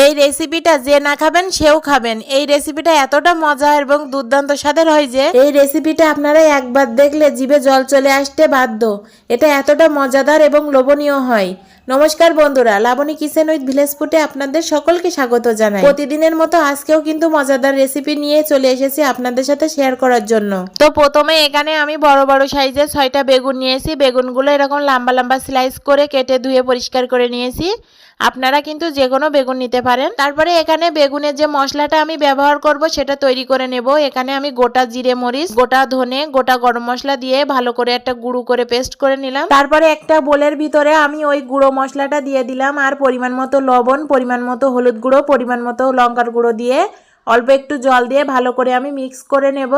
এই রেসিপিটা যে না খাবেন, সেও খাবেন। এই রেসিপিটা এতটা মজা এবং দুর্দান্ত স্বাদের হয় যে, এই রেসিপিটা আপনারা একবার দেখলে জিভে জল চলে আসতে বাধ্য। এটা এতটা মজাদার এবং লোভনীয় হয়। নমস্কার বন্ধুরা, লাবণী কিচেন উইথ ভিলেজ ফুটে আপনাদের সকলকে স্বাগত জানাই। প্রতিদিনের মতো আজকেও কিন্তু মজাদার রেসিপি নিয়ে চলে এসেছি আপনাদের সাথে শেয়ার করার জন্য। তো প্রথমে এখানে আমি বড় বড় সাইজের ছয়টা বেগুন নিয়েছি। বেগুনগুলো এরকম লম্বা লম্বা স্লাইস করে কেটে ধুয়ে পরিষ্কার করে নিয়েছি। আপনারা কিন্তু যে কোনো বেগুন নিতে পারেন। তারপরে এখানে বেগুনের যে মশলাটা আমি ব্যবহার করব সেটা তৈরি করে নেব। এখানে আমি গোটা জিরে মরিচ, গোটা ধনে, গোটা গরম মশলা দিয়ে ভালো করে একটা গুঁড়ো করে পেস্ট করে নিলাম। তারপরে একটা বোলের ভিতরে আমি ওই গুঁড়ো মশলাটা দিয়ে দিলাম আর পরিমাণ মতো লবণ, পরিমাণ মতো হলুদ গুঁড়ো, পরিমাণ মতো লঙ্কার গুঁড়ো দিয়ে অল্প একটু জল দিয়ে ভালো করে আমি মিক্স করে নেব।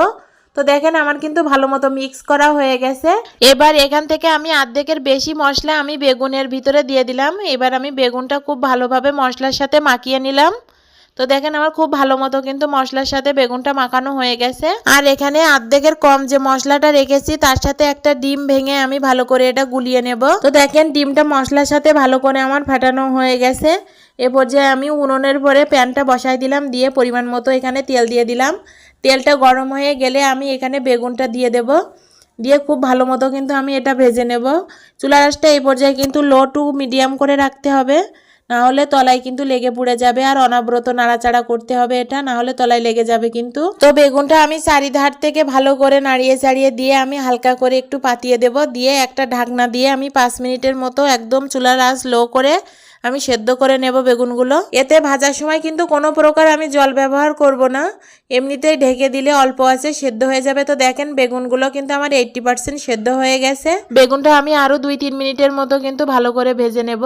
তো দেখেন আমার কিন্তু ভালো মতো মিক্স করা হয়ে গেছে। এবার এখান থেকে আমি আর্ধেকের বেশি মশলা আমি বেগুনের ভিতরে দিয়ে দিলাম। এবার আমি বেগুনটা খুব ভালোভাবে মশলার সাথে মাখিয়ে নিলাম। তো দেখেন আমার খুব ভালো মতো কিন্তু মশলার সাথে বেগুনটা মাখানো হয়ে গেছে। আর এখানে অর্ধেকের কম যে মশলাটা রেখেছি, তার সাথে একটা ডিম ভেঙে আমি ভালো করে এটা গুলিয়ে নেব। তো দেখেন ডিমটা মশলার সাথে ভালো করে আমার ফাটানো হয়ে গেছে। এ পর্যায়ে আমি উনুনের পরে প্যানটা বসাই দিলাম, দিয়ে পরিমাণ মতো এখানে তেল দিয়ে দিলাম। তেলটা গরম হয়ে গেলে আমি এখানে বেগুনটা দিয়ে দেব। দিয়ে খুব ভালো মতো কিন্তু আমি এটা ভেজে নেব। চুলা রাসটা এই পর্যায়ে কিন্তু লো টু মিডিয়াম করে রাখতে হবে। না হলে তলায় কিন্তু লেগে পুড়ে যাবে আর অনাব্রত নাড়াচাড়া করতে হবে এটা না হলে তলায় লেগে যাবে কিন্তু। তো বেগুনটা আমি চারিধার থেকে ভালো করে নাড়িয়ে চাড়িয়ে দিয়ে আমি হালকা করে একটু পাতিয়ে দেব, দিয়ে একটা ঢাকনা দিয়ে আমি পাঁচ মিনিটের মতো একদম চুলার আঁচ লো করে আমি সেদ্ধ করে নেব বেগুনগুলো। এতে ভাজার সময় কিন্তু কোনো প্রকার আমি জল ব্যবহার করব না, এমনিতেই ঢেকে দিলে অল্প আছে, সেদ্ধ হয়ে যাবে। তো দেখেন বেগুনগুলো কিন্তু আমার এইটটি পার্সেন্ট সেদ্ধ হয়ে গেছে। বেগুনটা আমি আরও দুই তিন মিনিটের মতো কিন্তু ভালো করে ভেজে নেব।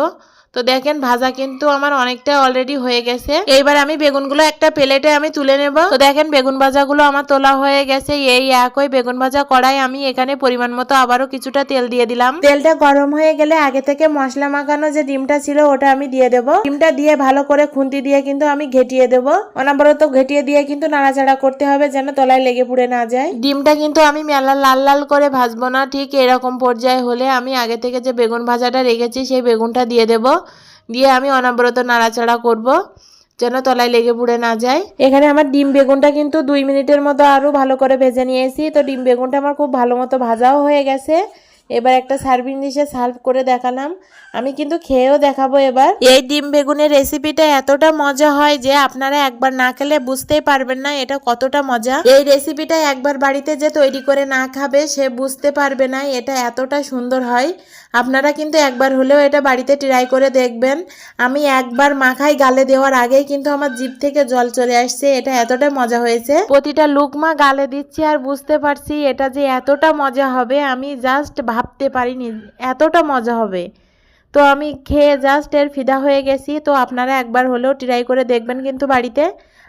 তো দেখেন ভাজা কিন্তু আমার অনেকটা অলরেডি হয়ে গেছে। এইবার আমি বেগুনগুলো একটা প্লেটে আমি তুলে নেব। তো দেখেন বেগুন ভাজাগুলো আমার তোলা হয়ে গেছে। এই একই বেগুন ভাজা কড়াই আমি এখানে পরিমাণ মতো আবারও কিছুটা তেল দিয়ে দিলাম। তেলটা গরম হয়ে গেলে আগে থেকে মশলা মাখানো যে ডিমটা ছিল ওটা আমি দিয়ে দেবো। ডিমটা দিয়ে ভালো করে খুন্তি দিয়ে কিন্তু আমি ঘেটিয়ে দেবো। অনবরত ঘেটিয়ে দিয়ে কিন্তু নাড়াচাড়া করতে হবে যেন তলায় লেগে পুড়ে না যায়। ডিমটা কিন্তু আমি মেলা লাল লাল করে ভাজবো না। ঠিক এরকম পর্যায়ে হলে আমি আগে থেকে যে বেগুন ভাজাটা রেখেছি সেই বেগুনটা দিয়ে দেবো। দিয়ে আমি অনবরত নাড়াচাড়া করব, যেন তলায় লেগে পুড়ে না যায়। এখানে আমার ডিম বেগুনটা কিন্তু দুই মিনিটের মতো আরও ভালো করে ভেজে নিয়েছি। তো ডিম বেগুনটা আমার খুব ভালো মতো ভাজাও হয়ে গেছে। এবার একটা সার্ভিং ডিশে সার্ভ করে দেখালাম। আমি কিন্তু খেয়েও দেখাবো এবার। এই ডিম বেগুনের রেসিপিটা এতটা মজা হয় যে আপনারা একবার না খেলে বুঝতেই পারবেন না এটা কতটা মজা। এই রেসিপিটা একবার বাড়িতে যে তৈরি করে না খাবে সে বুঝতে পারবে না এটা এতটা সুন্দর হয়। আপনারা কিন্তু একবার হলেও এটা বাড়িতে ট্রাই করে দেখবেন। আমি একবার মাখাই গালে দেওয়ার আগেই কিন্তু আমার জিভ থেকে জল চলে আসছে, এটা এতটা মজা হয়েছে। প্রতিটা লুকমা গালে দিচ্ছি আর বুঝতে পারছি এটা যে এতটা মজা হবে, আমি জাস্ট ভাবতে পারিনি এতটা মজা হবে। তো আমি খেয়ে জাস্ট এর ফিদা হয়ে গেছি। তো আপনারা একবার হলেও ট্রাই করে দেখবেন কিন্তু বাড়িতে।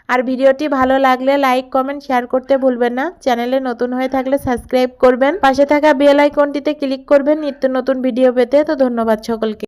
আর ভিডিওটি ভালো লাগলে লাইক কমেন্ট শেয়ার করতে ভুলবেন না। চ্যানেলে নতুন হয়ে থাকলে সাবস্ক্রাইব করবেন। পাশে থাকা বেল আইকনটিতে ক্লিক করবেন। নিত্য নতুন ভিডিও পেতে। তো ধন্যবাদ সকলকে।